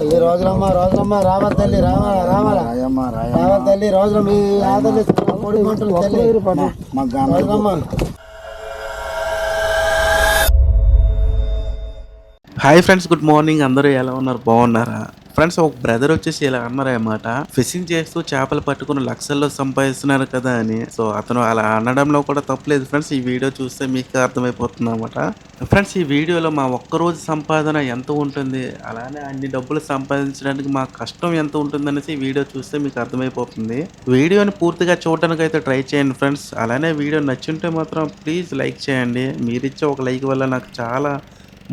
తల్లి రోజులమ్మ రోజులమ్మ రామ తల్లి రామ రామల రాయమ్మ రాయ రామ తల్లి రోజులు మీ తల్లి రోజులమ్మ. Hi friends good morning. అందరూ ఎలా ఉన్నారు? బాగున్నారా? ఫ్రెండ్స్ ఒక బ్రదర్ వచ్చేసి ఇలా అన్నారు అన్నమాట ఫిషింగ్ చేస్తూ చేపలు పట్టుకుని లక్షల్లో సంపాదిస్తున్నారు కదా అని. సో అతను అలా అనడంలో కూడా తప్పలేదు ఫ్రెండ్స్. ఈ వీడియో చూస్తే మీకు అర్థమైపోతుంది అనమాట ఫ్రెండ్స్ ఈ వీడియోలో మా ఒక్కరోజు సంపాదన ఎంత ఉంటుంది? అలానే అన్ని డబ్బులు సంపాదించడానికి మా కష్టం ఎంత ఉంటుంది అనేసి వీడియో చూస్తే మీకు అర్థమైపోతుంది. వీడియోని పూర్తిగా చూడడానికి అయితే ట్రై చేయండి ఫ్రెండ్స్. అలానే వీడియో నచ్చుంటే మాత్రం ప్లీజ్ లైక్ చేయండి. మీరిచ్చే ఒక లైక్ వల్ల నాకు చాలా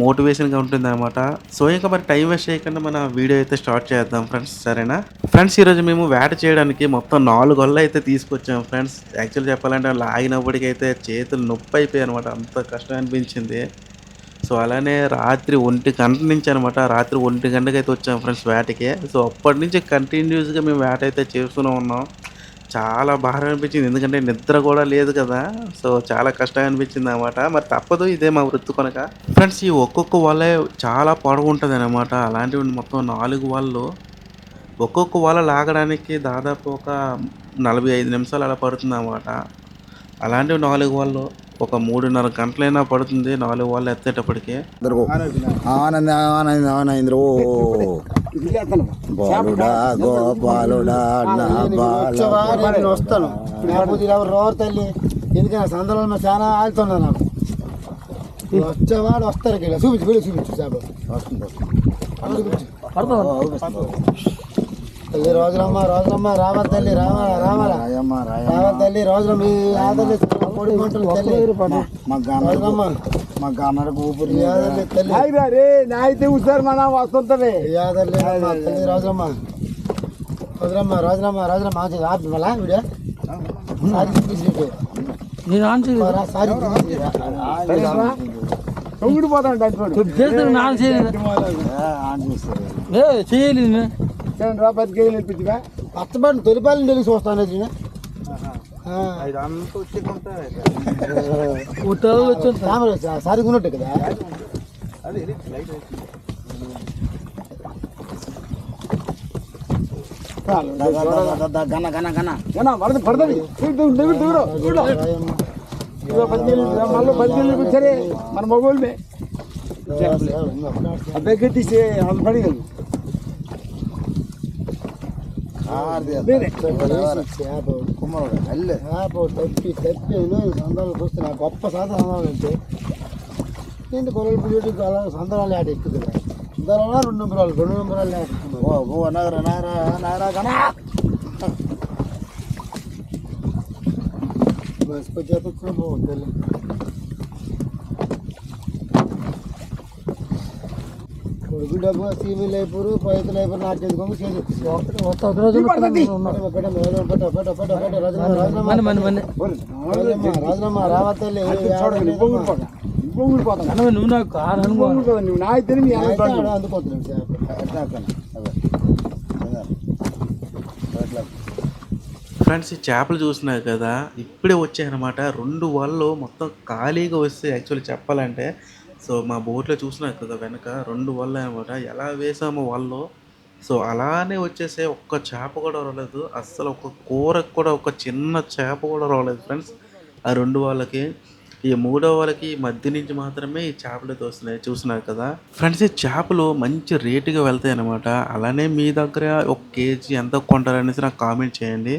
మోటివేషన్గా ఉంటుంది అనమాట సో ఇంకా మరి టైం వేస్ట్ చేయకుండా మన వీడియో అయితే స్టార్ట్ చేద్దాం ఫ్రెండ్స్ సరేనా? ఫ్రెండ్స్ ఈరోజు మేము వేట చేయడానికి మొత్తం నాలుగు వల్ల అయితే తీసుకొచ్చాం ఫ్రెండ్స్. యాక్చువల్ చెప్పాలంటే లాగినప్పటికైతే చేతులు నొప్పి అయిపోయాయి అనమాట అంత కష్టం అనిపించింది. సో అలానే రాత్రి ఒంటి గంట నుంచి అనమాట రాత్రి ఒంటి గంటకి అయితే వచ్చాం ఫ్రెండ్స్ వేటకి. సో అప్పటి నుంచి కంటిన్యూస్గా మేము వేట అయితే చేస్తూనే ఉన్నాం. చాలా బాగా అనిపించింది ఎందుకంటే నిద్ర కూడా లేదు కదా సో చాలా కష్టం అనిపించింది అనమాట మరి తప్పదు ఇదే మా వృత్తి కొనక ఫ్రెండ్స్ ఈ ఒక్కొక్క వలే చాలా పొడవు ఉంటుంది అనమాట అలాంటివి మొత్తం నాలుగు వాళ్ళు ఒక్కొక్క వల లాగడానికి దాదాపు ఒక నలభై ఐదు నిమిషాలు అలా పడుతుంది అనమాట అలాంటివి నాలుగు వాళ్ళు ఒక మూడున్నర గంటలైనా పడుతుంది నాలుగు వాళ్ళు ఎత్తేటప్పటికి బాలుడా గోపాలుడా నా బాల వచ్చేవా నేను వస్తాను లేకపోతే ఎవరు రోరు తల్లి. ఎందుకన్నా సందర్భంలో చాలా ఆడుతున్నా నాకు. వచ్చేవాడు వస్తారు ఇక్కడ చూపించు వీళ్ళు చూపించు చేప వస్తుంది, తల్లి రోజులమ్మ రోజులమ్మ రామ తల్లి రామ రామల. రాయమ్మ రామ తల్లి రోజులు మీ ఆదలి పొడి మంటలు తల్లి. మా రోజులమ్మ. ఊపిరి ఈ ఆదలి తల్లి. అయితే సార్ మన వస్తుంటది. ఈ అమ్మ, తల్లి రోజులమ్మ. రోజులమ్మ రోజులమ్మ రోజులమ్మ ఆచి ఆపి మళ్ళా వీడియో? సారి చూపించి నేను ఆన్ మరా సారి చూపించి ఉంగిడిపోతాడు చేస్తాను నాన్న చేయలేదు? చేయలేదు నేను. పది కేజీలు పచ్చబడి తొలిపాలని తెలిసి వస్తాను నేను ఉత్తర వచ్చి కెమెరా సారి ఉన్నట్టు కదా. గన గన గన రాయమ్మ. మళ్ళీ పది కేజీలు ఇప్పించారే మన మగోళ్ళే అబ్బాయి వాళ్ళు చేప కుమ్మరుడు అల్లే చేప తప్పి తప్పి సందర్భాలు చూస్తే నాకు గొప్ప సాధన సందర్భాలు అంటే ఏంటి కొరలు పిల్లలు అలా సందర్భాలు ఆట ఎక్కువ కదా సందర్భాలు రెండు నెంబరాలు రెండు నెంబరాలు ఆడుతున్నాను ఓ ఓ నగర నగర నగర గన బస్కు చేత కొడుకు డబ్బు సీమీలు అయిపోరు పైతులు అయిపోరు నాకు ఎందుకు చేసి రోజు రావతల్లి. నువ్వు నాకు నువ్వు అందుకోతున్నాను ఫ్రెండ్స్ ఈ చేపలు చూస్తున్నారు కదా ఇప్పుడే వచ్చాయన్నమాట. రెండు వాళ్ళు మొత్తం ఖాళీగా వస్తే యాక్చువల్లీ చెప్పాలంటే సో మా బోట్లో చూసినా కదా వెనక రెండు వల్ల అనమాట ఎలా వేసామో వాళ్ళు. సో అలానే వచ్చేసే ఒక్క చేప కూడా రాలేదు. అస్సలు ఒక కూరకు కూడా ఒక చిన్న చేప కూడా రాలేదు ఫ్రెండ్స్. ఆ రెండు వాళ్ళకి ఈ మూడో వాళ్ళకి ఈ మధ్య నుంచి మాత్రమే ఈ చేపలు అయితే వస్తున్నాయి కదా. ఫ్రెండ్స్ ఈ చేపలు మంచి రేటుగా వెళ్తాయి అనమాట అలానే మీ దగ్గర ఒక కేజీ ఎంత కొంటారనేసి నాకు కామెంట్ చేయండి.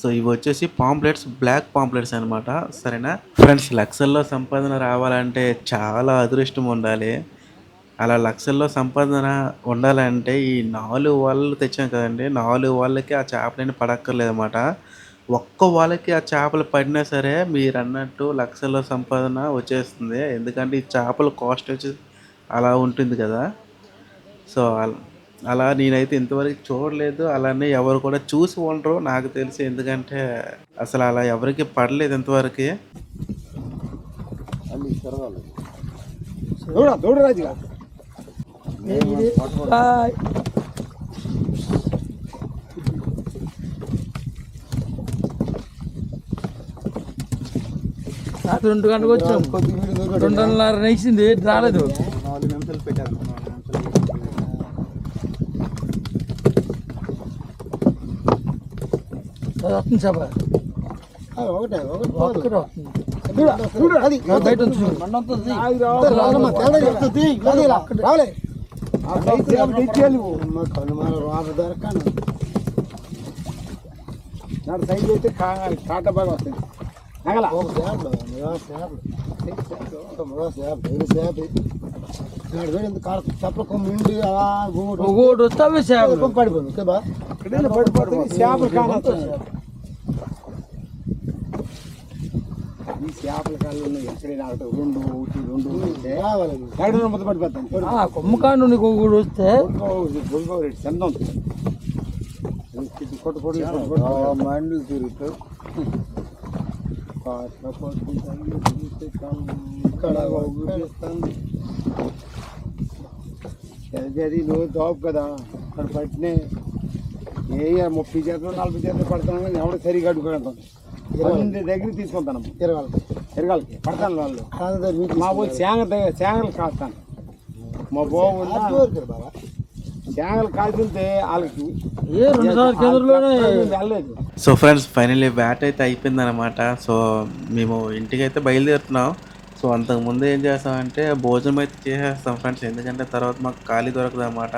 సో ఇవి వచ్చేసి పాంప్లెట్స్ బ్లాక్ పాంప్లెట్స్ అనమాట సరేనా? ఫ్రెండ్స్ లక్షల్లో సంపాదన రావాలంటే చాలా అదృష్టం ఉండాలి. అలా లక్షల్లో సంపాదన ఉండాలంటే ఈ నాలుగు వాళ్ళు తెచ్చాం కదండి. నాలుగు వాళ్ళకి ఆ చేపలని పడక్కర్లేదు అనమాట ఒక్క వాళ్ళకి ఆ చేపలు పడినా సరే మీరు అన్నట్టు లక్షల్లో సంపాదన వచ్చేస్తుంది. ఎందుకంటే ఈ చేపల కాస్ట్ వచ్చి అలా ఉంటుంది కదా. సో అల- నేనైతే ఇంతవరకు చూడలేదు. అలానే ఎవరు కూడా చూసి ఉండరు. నాకు తెలిసి ఎందుకంటే అసలు అలా ఎవరికి పడలేదు ఇంతవరకు. రాత్రి రెండు గంటలకు వచ్చాం. రెండున్నర నేసింది రాలేదు. నాలుగు నిమిషాలు పెట్టారు అది వస్తుంది ఆ, ఒకటే ఒకటి వస్తుంది అది. బయట దొరకను. నాడు సైజు అయితే కాట బాగా వస్తుంది నగల ఒక చేపలు మగ చేపలు మగ చేప ఐదు చేప నాడు వేడి ఎంత కాడ చెప్పల కొమ్ము నిండి అలా గూడు ఒకటి వస్తే అవే చేపలు కొమ్ము పడిపోయింది ఓకే బా ఇక్కడే పడిపోతుంది చేపలు కానొస్తుంది ఈ చేపల కాళ్ళు ఉన్నాయి ఎక్కడే రావటం రెండు ఒకటి రెండు ఉంటే రావాలి ఏడు ముద్ద పడిపోతాను ఆ కొమ్మ కాండు నీకు ఒకటి వస్తే రేటు చందం కొట్టు కొట్టు మండలు తిరుగుతూ పాట్ల పొద్దు తల్లి చూస్తే కమ్ము ఇక్కడ ఊపిస్తాంది. అది నువ్వు తోపు కదా అక్కడ పట్టినే. ఏ ముప్పై చేతులు నలభై చేతులు పడతాను కానీ ఎవడు సరిగా అడ్డుకుంటాం మంది దగ్గర తీసుకుంటాను తిరగాలి తిరగాలకి పడతాను వాళ్ళు. మా ఊరు శాంగ శాంగలు కాస్తాను. మా బాబు శాంగలు కాల్చుంటే వాళ్ళకి సో ఫ్రెండ్స్ ఫైనల్లీ బ్యాట్ అయితే అయిపోయింది అనమాట సో మేము ఇంటికి అయితే బయలుదేరుతున్నాం. సో అంతకు ముందు ఏం చేస్తామంటే భోజనం అయితే చేసేస్తాం ఫ్రెండ్స్. ఎందుకంటే తర్వాత మాకు ఖాళీ దొరకదు అనమాట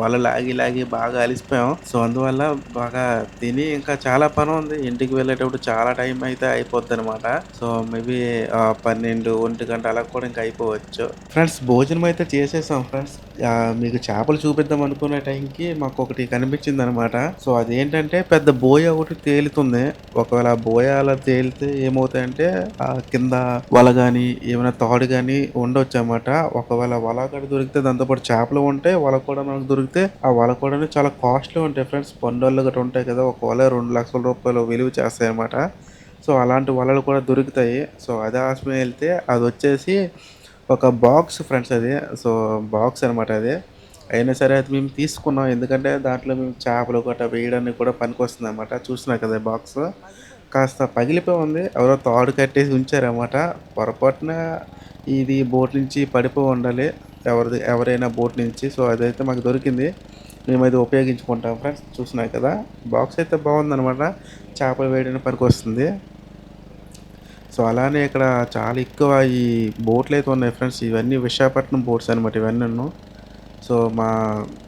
వాళ్ళు లాగి లాగి బాగా అలిసిపోయాం. సో అందువల్ల బాగా తిని ఇంకా చాలా పని ఉంది. ఇంటికి వెళ్ళేటప్పుడు చాలా టైం అయితే అయిపోద్ది అనమాట సో మేబీ పన్నెండు ఒంటి గంట అలా కూడా ఇంకా అయిపోవచ్చు. ఫ్రెండ్స్ భోజనం అయితే చేసేసాం ఫ్రెండ్స్. మీకు చేపలు చూపిద్దాం అనుకునే టైంకి మాకు ఒకటి కనిపించింది అనమాట సో అదేంటంటే పెద్ద బోయ ఒకటి తేలుతుంది. ఒకవేళ బోయ అలా తేలితే ఏమవుతాయంటే ఆ కింద వల కానీ ఏమైనా తాడు కానీ ఉండొచ్చు అనమాట ఒకవేళ వల అక్కడ దొరికితే దాంతోపాటు చేపలు ఉంటాయి వల కూడా మనకు దొరికితే ఆ వల కూడా చాలా కాస్ట్లీ ఉంటాయి ఫ్రెండ్స్. పండుగలు గట్రా ఉంటాయి కదా ఒక వల రెండు లక్షల రూపాయలు విలువ చేస్తాయి అనమాట సో అలాంటి వలలు కూడా దొరుకుతాయి. సో అదే ఆశ్రమం వెళ్తే అది వచ్చేసి ఒక బాక్స్ ఫ్రెండ్స్ అది. సో బాక్స్ అనమాట అది. అయినా సరే అది మేము తీసుకున్నాం. ఎందుకంటే దాంట్లో మేము చేపలు గట్రా వేయడానికి కూడా పనికొస్తుంది అనమాట చూసినా కదా బాక్స్. కాస్త పగిలిపోయి ఉంది ఎవరో తాడు కట్టేసి ఉంచారన్నమాట. పొరపాటున ఇది బోట్ నుంచి పడిపోయి ఉండాలి. ఎవరిది ఎవరైనా బోట్ నుంచి. సో అదైతే మాకు దొరికింది. మేము అది ఉపయోగించుకుంటాం ఫ్రెండ్స్. చూసినా కదా. బాక్స్ అయితే బాగుందన్నమాట. చేపలు వేయడానికి పనికొస్తుంది సో అలానే ఇక్కడ చాలా ఎక్కువ ఈ బోట్లు అయితే ఉన్నాయి ఫ్రెండ్స్. ఇవన్నీ విశాఖపట్నం బోట్స్ అనమాట ఇవన్నీ సో మా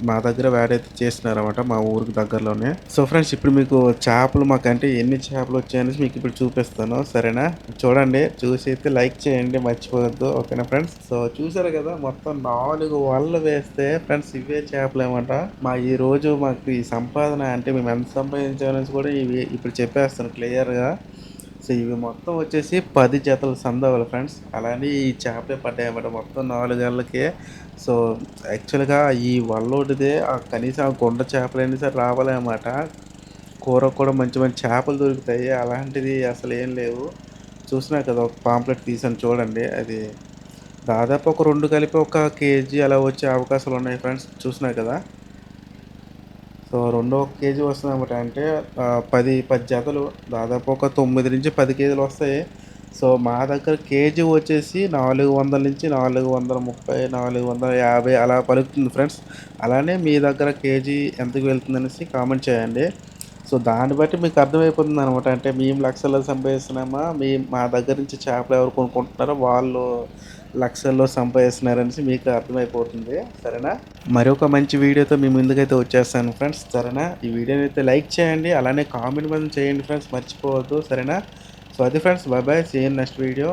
మా దగ్గర వేడైతే చేస్తున్నారనమాట మా ఊరికి దగ్గరలోనే. సో ఫ్రెండ్స్ ఇప్పుడు మీకు చేపలు మాకంటే ఎన్ని చేపలు వచ్చాయనేసి మీకు ఇప్పుడు చూపిస్తాను. సరేనా? చూడండి చూసి అయితే లైక్ చేయండి మర్చిపోవద్దు. ఓకేనా ఫ్రెండ్స్? సో చూసారు కదా మొత్తం నాలుగు వలలు వేస్తే ఫ్రెండ్స్ ఇవే చేపలు ఏమంట మా ఈ రోజు మాకు ఈ సంపాదన అంటే మేము ఎంత సంపాదించామనేసి కూడా ఇవి ఇప్పుడు చెప్పేస్తాను క్లియర్గా. సో ఇవి మొత్తం వచ్చేసి పది జతల సందవలు ఫ్రెండ్స్ అలానే ఈ చేపలే పడ్డాయి అన్నమాట మొత్తం నాలుగు సో యాక్చువల్గా ఈ వల్లోటిదే ఆ కనీసం ఆ గుండ చేపలైనా సరే రావాలన్నమాట. కూర కూడా మంచి మంచి చేపలు దొరుకుతాయి. అలాంటిది అసలు ఏం లేవు. చూసినా కదా ఒక పాంప్లెట్ తీసాను చూడండి. అది దాదాపు ఒక రెండు కలిపి ఒక కేజీ అలా వచ్చే అవకాశాలు ఉన్నాయి ఫ్రెండ్స్ చూసినా కదా. సో రెండో కేజీ వస్తుంది అనమాట అంటే పది పది జతలు. దాదాపు ఒక తొమ్మిది నుంచి పది కేజీలు వస్తాయి. సో మా దగ్గర కేజీ వచ్చేసి నాలుగు వందల నుంచి నాలుగు వందల ముప్పై నాలుగు వందల యాభై అలా పలుకుతుంది ఫ్రెండ్స్. అలానే మీ దగ్గర కేజీ ఎంతకు వెళ్తుందనేసి కామెంట్ చేయండి. సో దాన్ని బట్టి మీకు అర్థమైపోతుంది అనమాట అంటే మేము లక్షల్లో సంపాదిస్తున్నామా? మీ మా దగ్గర నుంచి చేపలు ఎవరు కొనుక్కుంటున్నారో వాళ్ళు లక్షల్లో సంపాదిస్తున్నారనేసి మీకు అర్థమైపోతుంది. సరేనా? మరొక మంచి వీడియోతో మీ ముందుకైతే వచ్చేస్తాను ఫ్రెండ్స్. సరేనా? ఈ వీడియోని అయితే లైక్ చేయండి అలానే కామెంట్ మనం చేయండి ఫ్రెండ్స్. మర్చిపోవద్దు. సరేనా? సో అది friends bye bye see next video